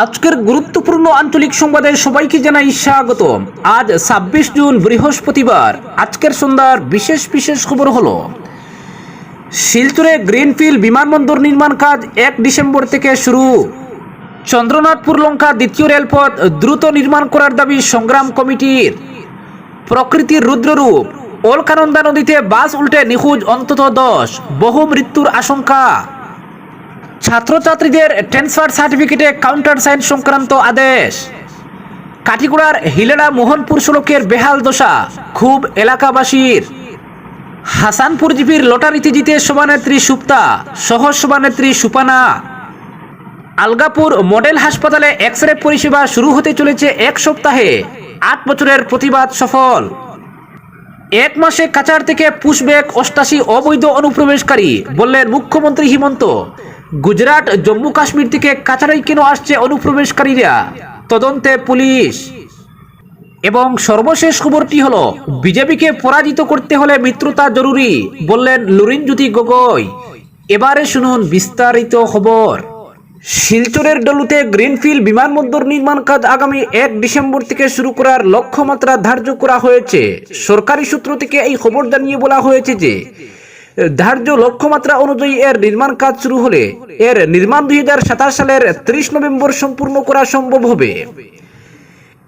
আজকের গুরুত্বপূর্ণ আঞ্চলিক সংবাদে সবাইকে জানাই স্বাগত। আজ ছাব্বিশ জুন, বৃহস্পতিবার। আজকের সন্ধ্যার বিশেষ বিশেষ খবর হলো, শিলচরে গ্রিনফিল্ড বিমানবন্দর নির্মাণ কাজ এক ডিসেম্বর থেকে শুরু। চন্দ্রনাথপুর লঙ্কা দ্বিতীয় রেলপথ দ্রুত নির্মাণ করার দাবি সংগ্রাম কমিটির। প্রকৃতির রুদ্ররূপ, অলকানন্দা নদীতে বাস উল্টে নিখোঁজ অন্তত দশ। বহু মৃত্যুর আশঙ্কা। ছাত্রছাত্রীদের ট্রান্সফার সার্টিফিকেটে কাউন্টার সাইন সংক্রান্ত আদেশ। কাঠিগুড়ার হিলেড়া মোহনপুর সড়কের বেহাল দশা, খুব এলাকাবাসীর। হাসানপুর জিপির লটারিতে জিতে সভানেত্রী সুপ্তা, সহ সভানেত্রী সুপানা। আলগাপুর মডেল হাসপাতালে এক্স রে পরিষেবা শুরু হতে চলেছে এক সপ্তাহে, আট বছরের প্রতিবাদ সফল। এক মাসে কাচার থেকে পুশব্যাক অষ্টাশি অবৈধ অনুপ্রবেশকারী, বললেন মুখ্যমন্ত্রী হিমন্ত। গুজরাট, জম্মু, কাশ্মীর থেকে কাছাড়াই কেন আসছে অনুপ্রবেশকারীরা? তদন্তে পুলিশ। এবং সর্বশেষ খবরটি হলো, বিজেপিকে পরাজিত করতে হলে মিত্রতা জরুরি, বললেন লুরিনজ্যোতি গগৈ। এবারে শুনুন বিস্তারিত খবর। শিলচরের ডলুতে গ্রিনফিল্ড বিমানবন্দর নির্মাণ কাজ আগামী এক ডিসেম্বর থেকে শুরু করার লক্ষ্যমাত্রা ধার্য করা হয়েছে। সরকারি সূত্র থেকে এই খবর জানিয়ে বলা হয়েছে যে ধার্য লক্ষ্যমাত্রা অনুযায়ী এর নির্মাণ কাজ শুরু হলে এর নির্মাণ দুই হাজার সাতাশ সালের ত্রিশ নভেম্বর সম্পূর্ণ করা সম্ভব হবে।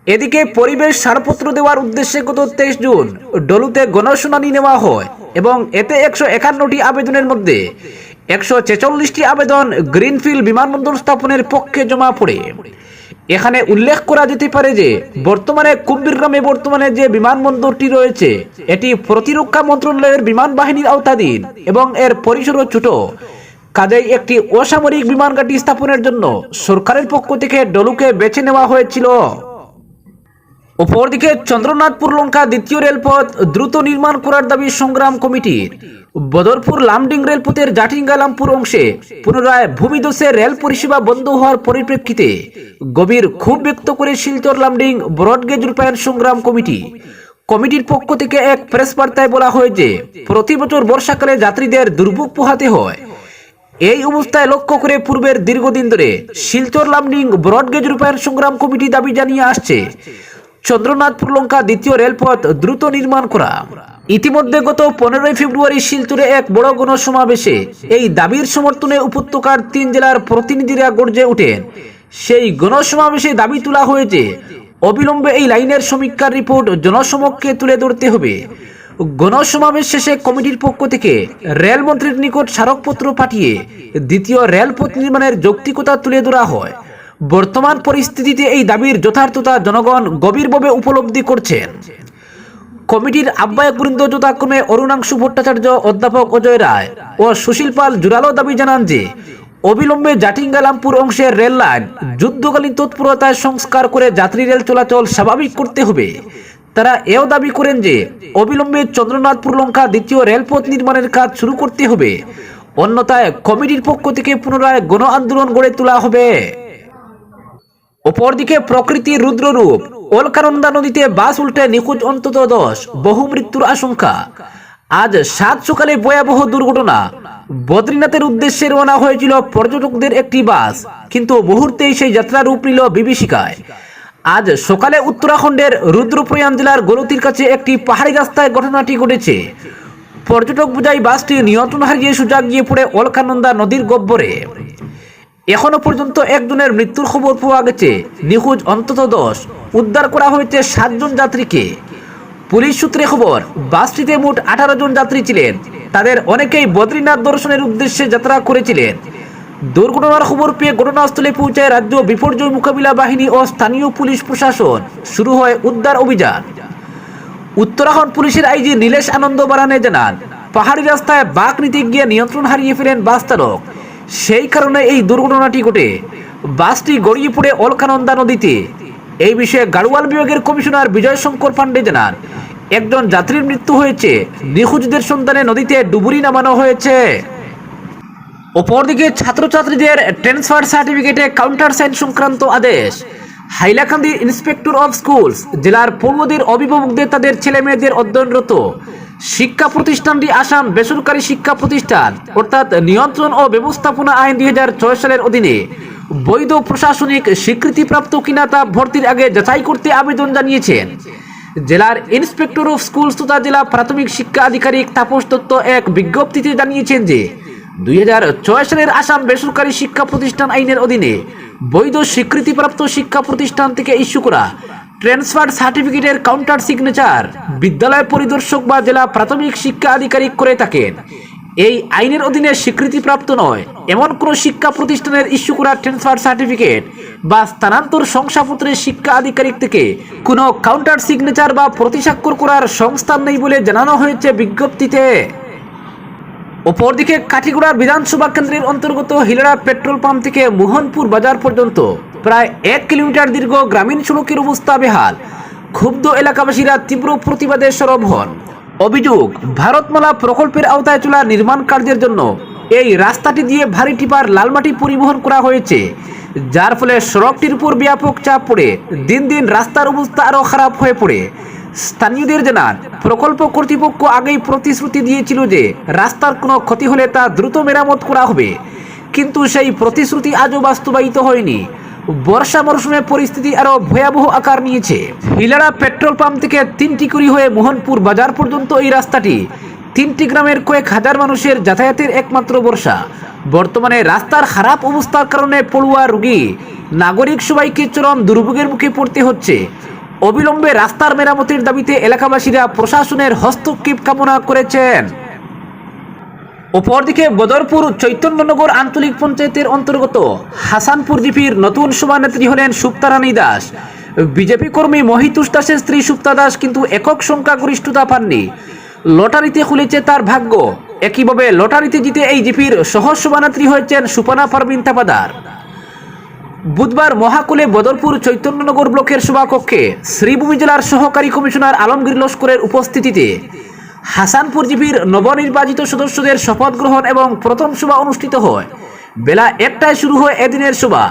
এদিকে পরিবেশ ছাড়পত্র দেওয়ার উদ্দেশ্যে গত তেইশ জুন ডলুতে গণশুনানি নেওয়া হয় এবং এতে একশো একান্নটি আবেদনের মধ্যে একশো ছেচল্লিশটি আবেদন গ্রিনফিল্ড বিমানবন্দর স্থাপনের পক্ষে জমা পড়ে। এখানে উল্লেখ করা যেতে পারে যে, বর্তমানে কুম্বির গ্রামে বর্তমানে যে বিমানবন্দরটি রয়েছে, এটি প্রতিরক্ষা মন্ত্রণালয়ের বিমান বাহিনীর আওতাধীন এবং এর পরিসরও ছোট। কাজেই একটি অসামরিক বিমান ঘাঁটি স্থাপনের জন্য সরকারের পক্ষ থেকে ডলুকে বেছে নেওয়া হয়েছিল। অপরদিকে চন্দ্রনাথপুর লঙ্কা দ্বিতীয় রেলপথ দ্রুত নির্মাণ করার দাবি সংগ্রাম কমিটির বদরপুর লামডিং রেলপথের জাটিঙ্গালামপুর অংশে পুনরায় ভূমিদোষে রেল পরিষেবা বন্ধ হওয়ার পরিপ্রেক্ষিতে গভীর ক্ষোভ ব্যক্ত করে শিলচর লামডিং ব্রডগেজ রূপায়ণ সংগ্রাম কমিটি। কমিটির পক্ষ থেকে এক প্রেস বার্তায় বলা হয় যে, প্রতি বছর বর্ষাকালে যাত্রীদের দুর্ভোগ পোহাতে হয়। এই অবস্থায় লক্ষ্য করে পূর্বের দীর্ঘদিন ধরে শিলচর লামডিং ব্রডগেজ রূপায়ণ সংগ্রাম কমিটি দাবি জানিয়ে আসছে। চন্দ্রনাথপুর লঙ্কা দ্বিতীয় রেলপথ দ্রুত নির্মাণ করা। ইতিমধ্যে গত পনেরোই ফেব্রুয়ারি শিলচরে এক বড় গণসমাবেশে এই দাবির সমর্থনে উপত্যকার তিন জেলার প্রতিনিধিরা গর্জে ওঠেন। সেই গণসমাবেশে দাবি তোলা হয়েছে, অবিলম্বে এই লাইনের সমীক্ষার রিপোর্ট জনসমক্ষে তুলে ধরতে হবে। গণসমাবেশ শেষে কমিটির পক্ষ থেকে রেলমন্ত্রীর নিকট স্মারকপত্র পাঠিয়ে দ্বিতীয় রেলপথ নির্মাণের যৌক্তিকতা তুলে ধরা হয়। বর্তমান পরিস্থিতিতে এই দাবির যথার্থতা জনগণ গভীরভাবে উপলব্ধি করছেন। কমিটির আহ্বায়ক বৃন্দ যথাক্রমে অরুণাংশু ভট্টাচার্য, অধ্যাপক অজয় রায় ও সুশীল পাল জোরালো দাবি জানান যে, অবিলম্বে জাটিঙ্গালামপুর অংশের রেল লাইন যুদ্ধকালীন তৎপরতায় সংস্কার করে যাত্রী রেল চলাচল স্বাভাবিক করতে হবে। তারা এও দাবি করেন যে, অবিলম্বে চন্দ্রনাথপুর লঙ্কা দ্বিতীয় রেলপথ নির্মাণের কাজ শুরু করতে হবে। অন্যথায় কমিটির পক্ষ থেকে পুনরায় গণ আন্দোলন গড়ে তোলা হবে। অপরদিকে প্রকৃতির রুদ্ররূপ। অলকানন্দা নদীতে বাস উল্টে নিখোঁজ অন্তত দশ। বহু মৃত্যুর আশঙ্কা। আজ সাত সকালে ভয়াবহ দুর্ঘটনা। বদ্রীনাথের উদ্দেশ্যে রওনা হয়েছিল পর্যটকদের একটি বাস, কিন্তু মুহূর্তেই সেই যাত্রা রূপ নিল বিভীষিকায়। আজ সকালে উত্তরাখণ্ডের রুদ্রপ্রয়াণ জেলার গলতির কাছে একটি পাহাড়ি রাস্তায় ঘটনাটি ঘটেছে। পর্যটক বোঝাই বাসটি নিয়ন্ত্রণ হারিয়ে সোজা গিয়ে পড়ে অলকানন্দা নদীর গব্বরে। এখনও পর্যন্ত একজনের মৃত্যুর খবর পাওয়া গেছে। নিখোঁজ অন্তত দশ। উদ্ধার করা হয়েছে সাতজন যাত্রীকে। পুলিশ সূত্রে খবর, বাসটিতে মোট আঠারো জন যাত্রী ছিলেন। তাদের অনেকেই বদ্রীনাথ দর্শনের উদ্দেশ্যে যাত্রা করেছিলেন। দুর্ঘটনার খবর পেয়ে ঘটনাস্থলে পৌঁছায় রাজ্য বিপর্যয় মোকাবিলা বাহিনী ও স্থানীয় পুলিশ প্রশাসন। শুরু হয় উদ্ধার অভিযান। উত্তরাখণ্ড পুলিশের আইজি নীলেশ আনন্দ বারানে জানান, পাহাড়ি রাস্তায় বাঁক নিতে গিয়ে নিয়ন্ত্রণ হারিয়ে ফেলেন বাস চালক। সেই কারণে এই দুর্ঘটনাটি ঘটে। বাসটি গড়িয়ে পড়ে অলকানন্দা নদীতে। এই বিষয়ে গাড়োয়াল বিভাগের কমিশনার বিজয় শঙ্কর পান্ডে জানান, একজন যাত্রীর মৃত্যু হয়েছে। নিখোঁজদের সন্ধানে নদীতে ডুবুরি নামানো হয়েছে। অপরদিকে ছাত্রছাত্রীদের ট্রান্সফার সার্টিফিকেটে কাউন্টার সাইন সংক্রান্ত আদেশ। হাইলাকান্দি ইন্সপেক্টর অফ স্কুলস, জেলার পূর্বদের অভিভাবকদের, তাদের ছেলে মেয়েদের অধ্যয়নরত। শিক্ষা প্রতিষ্ঠানটি আসাম বেসরকারি শিক্ষা প্রতিষ্ঠান, অর্থাৎ নিয়ন্ত্রণ ও ব্যবস্থাপনা আইন দুই হাজার ছয় সালের অধীনে বৈধ প্রশাসনিক স্বীকৃতিপ্রাপ্ত কিনা তা ভর্তির আগে যাচাই করতে আবেদন জানিয়েছেন। জেলার ইন্সপেক্টর অফ স্কুল তথা জেলা প্রাথমিক শিক্ষা আধিকারিক তাপস দত্ত এক বিজ্ঞপ্তিতে জানিয়েছেন যে, দুই হাজার ছয় সালের আসাম বেসরকারি শিক্ষা প্রতিষ্ঠান আইনের অধীনে বৈধ স্বীকৃতিপ্রাপ্ত শিক্ষা প্রতিষ্ঠান থেকে ইস্যু করা ট্রান্সফার সার্টিফিকেটের কাউন্টার সিগনেচার বিদ্যালয় পরিদর্শক বা জেলা প্রাথমিক শিক্ষা আধিকারিক করে থাকেন। এই আইনের অধীনে স্বীকৃতিপ্রাপ্ত নয়। এমন কোনো শিক্ষা প্রতিষ্ঠানের ইস্যু করা ট্রান্সফার সার্টিফিকেট বা স্থানান্তর শংসাপত্রের শিক্ষা আধিকারিক থেকে কোনো কাউন্টার সিগনেচার বা প্রতিস্বাক্ষর করার সংস্থান নেই বলে জানানো হয়েছে বিজ্ঞপ্তিতে। অপরদিকে কাঠিগুড়া বিধানসভা কেন্দ্রের অন্তর্গত হিলড়া পেট্রোল পাম্প থেকে মোহনপুর বাজার পর্যন্ত প্রায় এক কিলোমিটার দীর্ঘ গ্রামীণ সড়কের অবস্থা বেহাল। ক্ষুব্ধ এলাকাবাসীরা তীব্র প্রতিবাদে সরব হন। অভিযোগ, ভারতমালা প্রকল্পের আওতায় চলা নির্মাণ কার্যের জন্য এই রাস্তাটি দিয়ে ভারী টিপার লালমাটি পরিবহন করা হয়েছে, যার ফলে সড়কটির উপর ব্যাপক চাপ পড়ে। দিন দিন রাস্তার অবস্থা আরও খারাপ হয়ে পড়ে। স্থানীয়দের জানান, প্রকল্প কর্তৃপক্ষ আগেই প্রতিশ্রুতি দিয়েছিল যে রাস্তার কোনো ক্ষতি হলে তা দ্রুত মেরামত করা হবে। কিন্তু সেই প্রতিশ্রুতি আজও বাস্তবায়িত হয়নি। বর্ষা মরশুমে পরিস্থিতি আরও ভয়াবহ আকার নিয়েছে। হিলাড়া পেট্রোল পাম্প থেকে তিনটি কুড়ি হয়ে মোহনপুর বাজার পর্যন্ত এই রাস্তাটি। তিনটি গ্রামের কয়েক হাজার মানুষের যাতায়াতের একমাত্র বর্ষা। বর্তমানে রাস্তার খারাপ অবস্থার কারণে পড়ুয়া রুগী নাগরিক সবাইকে চরম দুর্ভোগের মুখে পড়তে হচ্ছে। অবিলম্বে রাস্তার মেরামতির দাবিতে এলাকাবাসীরা প্রশাসনের হস্তক্ষেপ কামনা করেছেন। অপরদিকে বদরপুর চৈতন্যনগর আঞ্চলিক পঞ্চায়েতের অন্তর্গত হাসানপুর জিপির নতুন সভানেত্রী হলেন সুপ্তারানী দাস। বিজেপি কর্মী মহিতুষ দাসের স্ত্রী সুপ্তা দাস কিন্তু একক সংখ্যাগরিষ্ঠতা পাননি। লটারিতে খুলেছে তার ভাগ্য। একইভাবে লটারিতে জিতে এই জিপির সহ সভানেত্রী হয়েছেন সুপানা পারবিন তাপাদার বুধবার মহাকুলে বদরপুর চৈতন্যনগর ব্লকের সভাকক্ষে শ্রীভূমি জেলার সহকারী কমিশনার আলমগীর লস্করের উপস্থিতিতে হাসানপুর জিপির নবনির্বাচিত সদস্যদের শপথ গ্রহণ এবং প্রথম সভা অনুষ্ঠিত হয়। বেলা একটায় শুরু হয় এদিনের সভা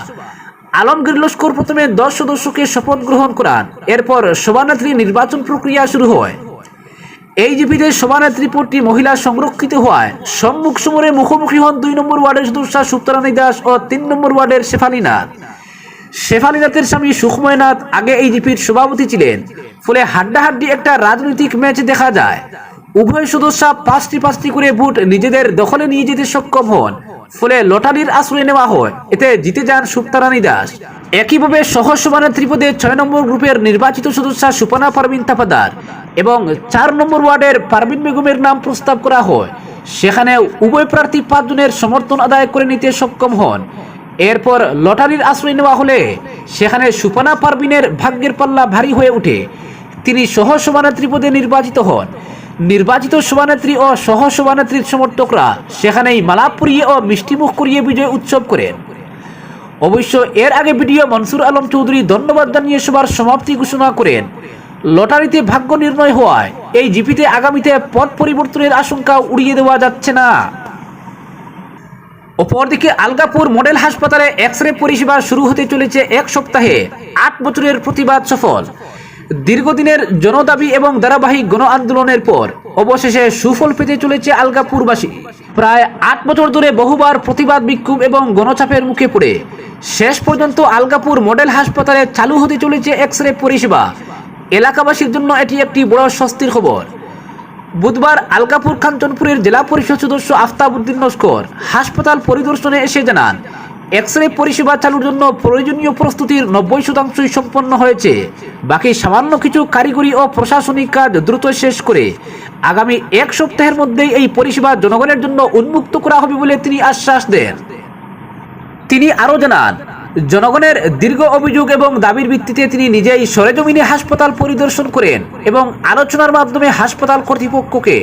আলমগীর লস্কর প্রথমে দশ সদস্যকে শপথ গ্রহণ করান। এরপর সভানেত্রী নির্বাচন প্রক্রিয়া শুরু হয়। এই জিপিতে সভানেত্রী পদটি মহিলা সংরক্ষিত হওয়ায় সম্মুখ সমরে মুখোমুখি হন দুই নম্বর ওয়ার্ডের সদস্য সুপ্তারানী দাস ও তিন নম্বর ওয়ার্ডের শেফালি নাথ। শেফালি নাথের স্বামী সুখময় নাথ আগে এই জিপির সভাপতি ছিলেন। ফলে হাড্ডাহাড্ডি একটা রাজনৈতিক ম্যাচ দেখা যায়। উভয় সদস্য পাঁচটি পাঁচটি করে ভোট নিজেদের দখলে নিয়ে যেতে সক্ষম হন। ফলে লটারির আশ্রয় নেওয়া হয়। এতে জিতে যান সুপ্তারানী দাস। একইভাবে সহ সভানেত্রী পদে ছয় নম্বর গ্রুপের নির্বাচিত সদস্য সুপানা পারবিন তাপাদার এবং চার নম্বর ওয়ার্ডের পারবিন বেগমের নাম প্রস্তাব করা হয়। সেখানে উভয় প্রার্থী পাঁচজনের সমর্থন আদায় করে নিতে সক্ষম হন। এরপর লটারির আশ্রয় নেওয়া হলে সেখানে সুপানা পারবিনের ভাগ্যের পাল্লা ভারী হয়ে ওঠে। তিনি সহ সভানেত্রী পদে নির্বাচিত হন। নির্বাচিত সভানেত্রী ও সহ সভানেত্রীর সমর্থকরা সেখানেই মালা পরিয়ে ও মিষ্টিমুখ করিয়ে বিজয় উৎসব করেন। অবশ্য এর আগে ভিডিও মনসুর আলম চৌধুরী ধন্যবাদ জানিয়ে সবার সমাপ্তি ঘোষণা করেন। লটারিতে ভাগ্য নির্ণয় হওয়ায় এই জিপিতে আগামীতে পথ পরিবর্তনের আশঙ্কা উড়িয়ে দেওয়া যাচ্ছে না। অপরদিকে আলগাপুর মডেল হাসপাতালে এক্স রে পরিষেবা শুরু হতে চলেছে এক সপ্তাহে। আট বছরের প্রতিবাদ সফল। দীর্ঘদিনের জনদাবি এবং ধারাবাহিক গণ আন্দোলনের পর অবশেষে সুফল পেতে চলেছে আলগাপুরবাসী। প্রায় আট বছর ধরে বহুবার প্রতিবাদ বিক্ষোভ এবং গণচাপের মুখে পড়ে। শেষ পর্যন্ত আলগাপুর মডেল হাসপাতালে চালু হতে চলেছে এক্স রে পরিষেবা। এলাকাবাসীর জন্য এটি একটি বড় স্বস্তির খবর। বুধবার আলকাপুর কাঞ্চনপুরের জেলা পরিষদ সদস্য আফতাবউদ্দিন নস্কর হাসপাতাল পরিদর্শনে এসে জানান এক্স রে পরিষেবা চালুর জন্য প্রয়োজনীয় প্রস্তুতির নব্বই শতাংশই সম্পন্ন হয়েছে। বাকি সামান্য কিছু কারিগরি ও প্রশাসনিক কাজ দ্রুত শেষ করে আগামী এক সপ্তাহের মধ্যেই এই পরিষেবা জনগণের জন্য উন্মুক্ত করা হবে বলে তিনি আশ্বাস দেন। তিনি আরও জানান, জনগণের দীর্ঘ অভিযোগ এবং দাবির ভিত্তিতে তিনি নিজেই সরেজমিনে হাসপাতাল পরিদর্শন করেন এবং আলোচনার মাধ্যমে হাসপাতাল কর্তৃপক্ষকে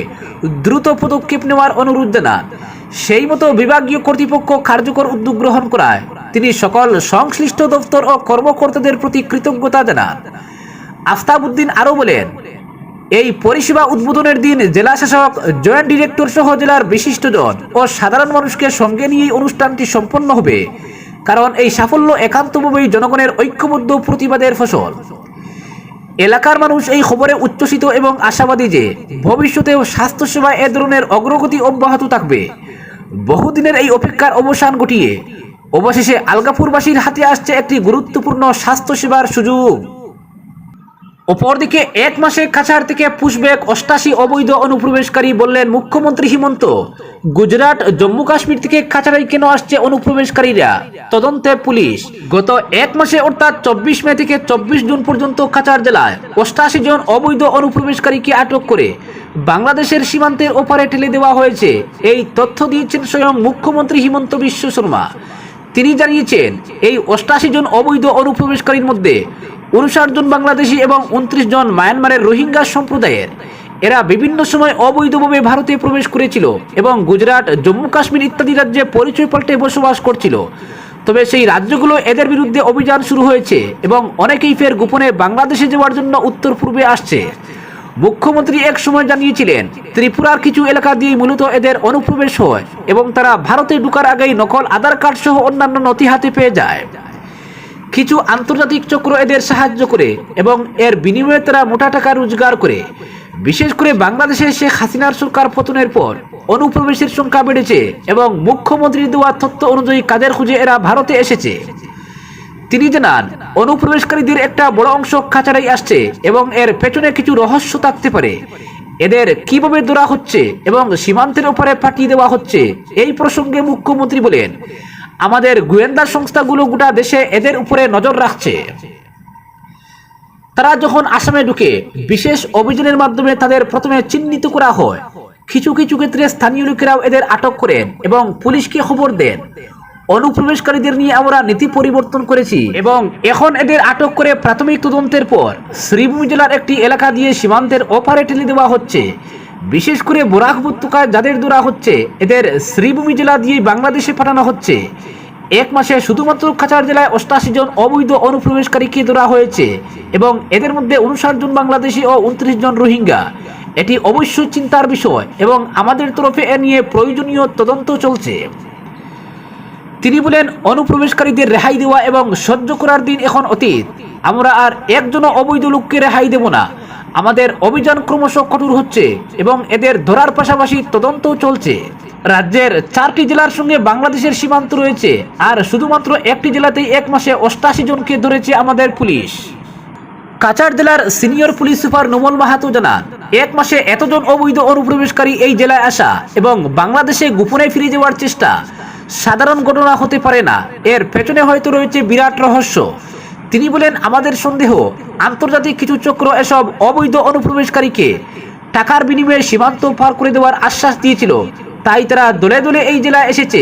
দ্রুত পদক্ষেপ নেওয়ার অনুরোধ জানান। সেই মতো বিভাগীয় কর্তৃপক্ষ কার্যকর উদ্যোগ গ্রহণ করায় তিনি সকল সংশ্লিষ্ট দপ্তর ও কর্মকর্তাদের প্রতি কৃতজ্ঞতা জানান। আফতাবউদ্দিন আরও বলেন, এই পরিষেবা উদ্বোধনের দিন জেলা শাসক, জয়েন্ট ডিরেক্টর সহ জেলার বিশিষ্টজন ও সাধারণ মানুষকে সঙ্গে নিয়ে অনুষ্ঠানটি সম্পন্ন হবে, কারণ এই সাফল্য একান্তভাবেই জনগণের ঐক্যবদ্ধ প্রতিবাদের ফসল। এলাকার মানুষ এই খবরে উচ্ছ্বসিত এবং আশাবাদী যে ভবিষ্যতেও স্বাস্থ্যসেবা এ ধরনের অগ্রগতি অব্যাহত থাকবে। বহুদিনের এই অপেক্ষার অবসান ঘটিয়ে অবশেষে আলগাপুরবাসীর হাতে আসছে একটি গুরুত্বপূর্ণ স্বাস্থ্যসেবার সুযোগ। অপরদিকে এক মাসে কাছাড় থেকে পুষবেক অষ্টাশি অবৈধ অনুপ্রবেশকারী বললেন মুখ্যমন্ত্রী হিমন্ত। গুজরাট, জম্মু কাশ্মীর থেকে কাছাড়াই কেন আসছে অনুপ্রবেশকারীরা? তদন্তে পুলিশ। গত এক মাসে অর্থাৎ চব্বিশ মে থেকে চব্বিশ জুন পর্যন্ত কাছাড় জেলায় অষ্টাশি জন অবৈধ অনুপ্রবেশকারীকে আটক করে বাংলাদেশের সীমান্তের ওপারে ঠেলে দেওয়া হয়েছে। এই তথ্য দিয়েছেন স্বয়ং মুখ্যমন্ত্রী হিমন্ত বিশ্ব শর্মা। তিনি জানিয়েছেন, এই অষ্টাশি জন অবৈধ অনুপ্রবেশকারীর মধ্যে উনষাট জন বাংলাদেশি এবং উনত্রিশ জন মায়ানমারের রোহিঙ্গা সম্প্রদায়ের। এরা বিভিন্ন সময় অবৈধভাবে ভারতে প্রবেশ করেছিল এবং গুজরাট, জম্মু কাশ্মীর ইত্যাদি রাজ্যে পরিচয় পাল্টে বসবাস করছিল। তবে সেই রাজ্যগুলো এদের বিরুদ্ধে অভিযান শুরু হয়েছে এবং অনেকেই ফের গোপনে বাংলাদেশে যাওয়ার জন্য উত্তর পূর্বে আসছে। মুখ্যমন্ত্রী এক সময় জানিয়েছিলেন, ত্রিপুরার কিছু এলাকা দিয়ে মূলত এদের অনুপ্রবেশ হয় এবং তারা ভারতে ঢুকার আগেই নকল আধার কার্ড সহ অন্যান্য নথি হাতে পেয়ে যায়। কিছু আন্তর্জাতিক চক্র এদের সাহায্য করে এবং এর বিনিময়ে তারা মোটা টাকা রোজগার করে। বিশেষ করে বাংলাদেশে শেখ হাসিনার সরকার পতনের পর অনুপ্রবেশের সংখ্যা বেড়েছে এবং মুখ্যমন্ত্রীর দেওয়া তথ্য অনুযায়ী কাদের খুঁজে এরা ভারতে এসেছে। তিনি জানান, অনুপ্রবেশকারীদের একটা বড় অংশ কাছাড়াই আসছে এবং এর পেছনে কিছু রহস্য থাকতে পারে। এদের কীভাবে ধরা হচ্ছে এবং সীমান্তের ওপরে পাঠিয়ে দেওয়া হচ্ছে, এই প্রসঙ্গে মুখ্যমন্ত্রী বলেন। আমাদের গোয়েন্দা সংস্থাগুলো গোটা দেশে এদের উপরে নজর রাখছে। তারা যখন আসামে ঢুকে বিশেষ অভিযানের মাধ্যমে তাদের প্রথমে চিহ্নিত করা হয়, কিছু কিছু ক্ষেত্রে স্থানীয় লোকেরাও এদের আটক করেন এবং পুলিশকে খবর দেন। অনুপ্রবেশকারীদের নিয়ে আমরা নীতি পরিবর্তন করেছি এবং এখন এদের আটক করে প্রাথমিক তদন্তের পর শ্রীভূমি জেলার একটি এলাকা দিয়ে সীমান্তের ওপারে ঠেলে দেওয়া হচ্ছে। বিশেষ করে বরাক উপত্যকায় যাদের ধরা হচ্ছে, এদের শ্রীভূমি জেলা দিয়ে বাংলাদেশে পাঠানো হচ্ছে। এক মাসে শুধুমাত্র কাছাড় জেলায় অষ্টাশি জন অবৈধ অনুপ্রবেশকারীকে ধরা হয়েছে এবং এদের মধ্যে উনষাট জন বাংলাদেশি ও উনত্রিশ জন রোহিঙ্গা। এটি অবশ্যই চিন্তার বিষয় এবং আমাদের তরফে এ নিয়ে প্রয়োজনীয় তদন্ত চলছে। তিনি বলেন, অনুপ্রবেশকারীদের রেহাই দেওয়া এবং সহ্য করার দিন এখন অতীত। আমরা আর একজনও অবৈধ লোককে রেহাই দেব না। আমাদের অভিযান ক্রমশ কঠোর হচ্ছে এবং এদের ধরার পাশাপাশি তদন্তও চলছে। রাজ্যের চারটি জেলার সঙ্গে বাংলাদেশের সীমান্ত রয়েছে আর শুধুমাত্র একটি জেলাতেই এক মাসে অষ্টাশি জনকে ধরেছে আমাদের পুলিশ। কাছাড় জেলার senior police super Numal Mahatta জানান, এক মাসে এতজন অবৈধ অনুপ্রবেশকারী এই জেলায় আসা এবং বাংলাদেশে গোপনে ফিরে যাওয়ার চেষ্টা সাধারণ ঘটনা হতে পারে না। এর পেছনে হয়তো রয়েছে বিরাট রহস্য। তিনি বলেন, আমাদের সন্দেহ আন্তর্জাতিক কিছু চক্র এসব অবৈধ অনুপ্রবেশকারীকে টাকার বিনিময়ে সীমান্ত পার করে দেওয়ার আশ্বাস দিয়েছিল। তাই তারা দলে দলে এই জেলায় এসেছে।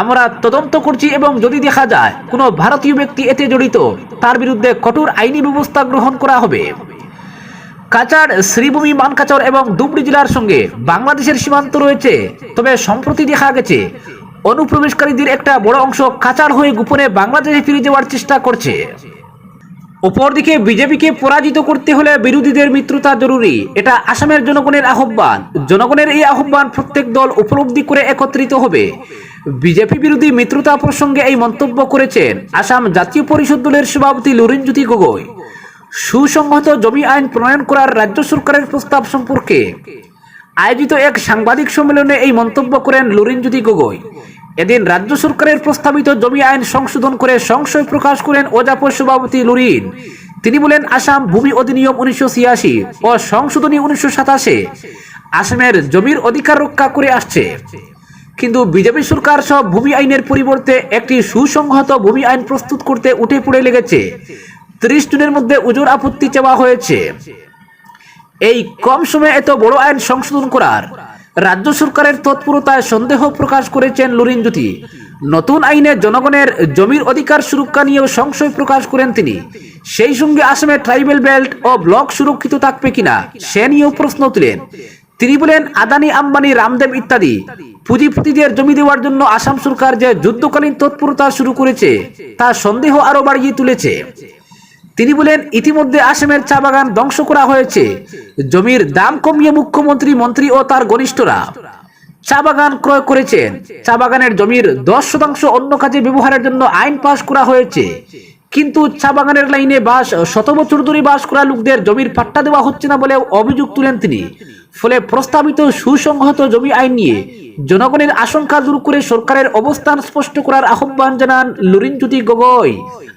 আমরা তদন্ত করছি এবং যদি দেখা যায় কোনো ভারতীয় ব্যক্তি এতে জড়িত, তার বিরুদ্ধে কঠোর আইনি ব্যবস্থা গ্রহণ করা হবে। কাচার শ্রীভূমি মানকাচর এবং ধুবড়ি জেলার সঙ্গে বাংলাদেশের সীমান্ত রয়েছে। তবে সম্প্রতি দেখা গেছে, অনুপ্রবেশকারীদের একটা বড় অংশ কাচার হয়ে গোপনে বাংলাদেশে ফিরে যাওয়ার চেষ্টা করছে। অপরদিকে বিজেপিকে পরাজিত করতে হলে বিরোধীদের মিত্রতা জরুরি। এটা আসামের জনগণের আহ্বান। জনগণের এই আহ্বান প্রত্যেক দল উপলব্ধি করে একত্রিত হবে। বিজেপি বিরোধী মিত্রতা প্রসঙ্গে এই মন্তব্য করেছেন আসাম জাতীয় পরিষদ দলের সভাপতি লুরিনজ্যোতি গগৈ। সুসংহত জমি আইন প্রণয়ন করার রাজ্য সরকারের প্রস্তাব সম্পর্কে। আয়োজিত এক সাংবাদিক সম্মেলনে এই মন্তব্য করেন লুরিনজ্যোতি গগৈ। এদিন রাজ্য সরকারের প্রস্তাবিত জমি আইন সংশোধন করে সংশয় প্রকাশ করেন ওজাপর সভাপতি লুরিন। তিনি বলেন, আসাম ভূমি অধিনিয়ম উনিশশো ছিয়াশি ও সংশোধনী উনিশশো সাতাশে আসামের জমির অধিকার রক্ষা করে আসছে। কিন্তু বিজেপি সরকার সব ভূমি আইনের পরিবর্তে একটি সুসংহত ভূমি আইন প্রস্তুত করতে উঠে পড়ে লেগেছে। ত্রিশ জনের মধ্যে উজোর আপত্তি চাওয়া হয়েছে। এই কম সময়ে এত বড় আইন সংশোধন করার রাজ্য সরকারের তৎপরতায় সন্দেহ প্রকাশ করেছেন লুরিনজ্যোতি নতুন আইনে জনগণের জমির অধিকার সুরক্ষা নিয়েও সংশয় প্রকাশ করেন তিনি। সেই সঙ্গে আসামে ট্রাইবেল বেল্ট ও ব্লক সুরক্ষিত থাকবে কিনা সে নিয়েও প্রশ্ন তুলেন। তিনি বলেন, আদানি, আম্বানি, রামদেব ইত্যাদি পুঁজিপতিদের জমি দেওয়ার জন্য আসাম সরকার যে যুদ্ধকালীন তৎপরতা শুরু করেছে, তা সন্দেহ আরও বাড়িয়ে তুলেছে। তিনি বলেন, ইতিমধ্যে আসামের চা বাগান ধ্বংস করা হয়েছে। জমির দাম কমিয়ে মুখ্যমন্ত্রী, মন্ত্রী ও তার ঘনিষ্ঠরা চা বাগান ক্রয় করেছেন। চা বাগানের জমির দশ শতাংশ অন্য কাজে ব্যবহারের জন্য আইন পাশ করা হয়েছে। কিন্তু চা বাগানের লাইনে বাস, শত বছর ধরে বাস করা লোকদের জমির পাট্টা দেওয়া হচ্ছে না বলে অভিযোগ তুলেন তিনি। ফলে প্রস্তাবিত সুসংহত জমি আইন নিয়ে জনগণের আশঙ্কা দূর করে সরকারের অবস্থান স্পষ্ট করার আহ্বান জানান লুরিনজ্যোতি গগৈ।